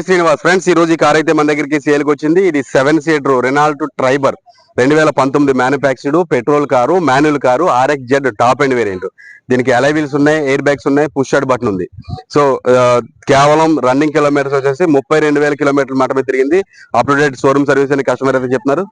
Srinivas friends ఈ రోజు ఈ కార్ అయితే మన దగ్గరికి సేల్కి వచ్చింది. ఇది సెవెన్ సీటర్ రెనాల్ట్ ట్రైబర్ రెండు వేల పంతొమ్మిది manufactured petrol car manual car RX Z top and variant దీనికి అలైవిల్స్ ఉన్నాయి ఎయిర్ బ్యాగ్స్ ఉన్నాయి పుష్ షాట్ బటన్ ఉంది. సో కేవలం రన్నింగ్ కిలోమీటర్స్ వచ్చేసి ముప్పై రెండు వేల కిలోమీటర్ల మాత్రమే తిరిగింది. Up to date showroom service అని కస్టమర్ అయితే చెప్తున్నారు.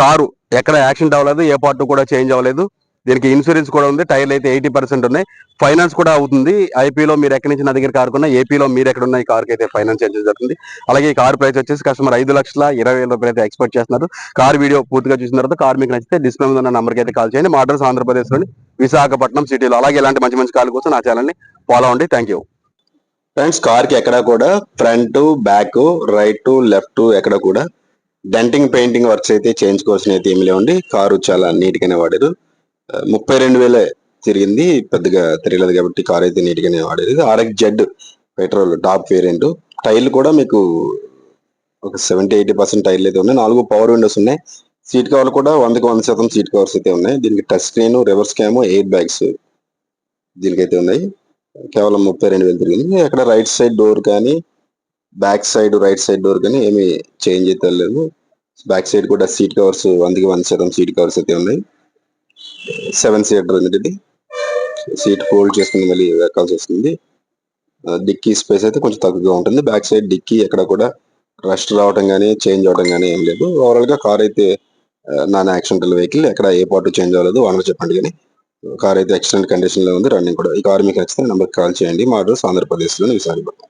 కారు ఎక్కడ యాక్సిడెంట్ అవ్వలేదు ఏ పార్ట్ కూడా చేంజ్ అవ్వలేదు. దీనికి ఇన్సూరెన్స్ కూడా ఉంది. టైర్లు అయితే ఎయిటీ పర్సెంట్ ఉన్నాయి. ఫైనాన్స్ కూడా అవుతుంది. ఐపీలో మీరు ఎక్కడి నుంచి నా దగ్గర కారు కొన్నా ఏపీలో మీరు ఎక్కడ ఉన్న ఈ కార్కి అయితే ఫైనాన్స్ చేయడం జరుగుతుంది. అలాగే ఈ కార్ ప్రైస్ వచ్చేసి కస్టమర్ ఐదు లక్షల ఇరవై వేల రూపాయలు అయితే ఎక్స్పెక్ట్ చేస్తున్నారు. కార్ వీడియో పూర్తిగా చూసిన తర్వాత కార్ మీకు నచ్చితే డిస్ప్లే ఉన్న నంబర్కి అయితే కాల్ చేయండి. మా అడ్రస్ ఆంధ్రప్రదేశ్లోని విశాఖపట్నం సిటీలో. అలాగే ఇలాంటి మంచి మంచి కాల్ కోసం నా ఛానల్ని ఫాలో అండి థ్యాంక్ యూ ఫ్రెండ్స్ కార్కి ఎక్కడ కూడా ఫ్రంట్ బ్యాక్ రైట్ లెఫ్ట్ ఎక్కడ కూడా డెంటింగ్ పెయింటింగ్ వర్క్స్ అయితే చేయించుకోవాల్సిన అయితే ఏమి లేవండి. కారు చాలా నీట్ గానే వాడారు. ముప్పై రెండు వేలే తిరిగింది. పెద్దగా తిరగలేదు కాబట్టి కార్ అయితే నీట్గానే వాడేది. RX Z petrol top variant. టైర్లు కూడా మీకు ఒక సెవెంటీ ఎయిటీ పర్సెంట్ టైర్లు అయితే ఉన్నాయి. నాలుగు పవర్ విండోస్ ఉన్నాయి. సీట్ కవర్లు కూడా వందకు వంద శాతం సీట్ కవర్స్ అయితే ఉన్నాయి. దీనికి touch screen reverse cam air bags దీనికైతే ఉన్నాయి. కేవలం ముప్పై రెండు వేలు తిరిగింది. అక్కడ రైట్ సైడ్ డోర్ కానీ back side right side door కానీ ఏమీ చేంజ్ అయితే లేదు. బ్యాక్ సైడ్ కూడా సీట్ కవర్స్ వందకి వంద శాతం సీట్ కవర్స్ అయితే ఉన్నాయి. సెవెన్ సీటర్ ఉంది ఇది సీట్ ఫోల్డ్ చేసుకుని మళ్ళీ ఎక్కాల్సి వస్తుంది డిక్కీ స్పేస్ అయితే కొంచెం తక్కువగా ఉంటుంది. బ్యాక్ సైడ్ డిక్కీ ఎక్కడ కూడా రస్ట్ రావడం కానీ చేంజ్ అవడం కానీ ఏం లేదు. ఓవరాల్గా కార్ అయితే నాన్ యాక్సిడెంటల్ వెహికల్ ఎక్కడ ఏ పార్ట్ చేంజ్ అవ్వలేదు. ఓనర్ చెప్పండి కానీ కార్ అయితే ఎక్సలెంట్ కండిషన్లో ఉంది. రన్నింగ్ కూడా ఈ కార్ మీకు నచ్చితే నెంబర్ కాల్ చేయండి. మా అడ్రస్ ఆంధ్రప్రదేశ్ విశాఖపట్నం.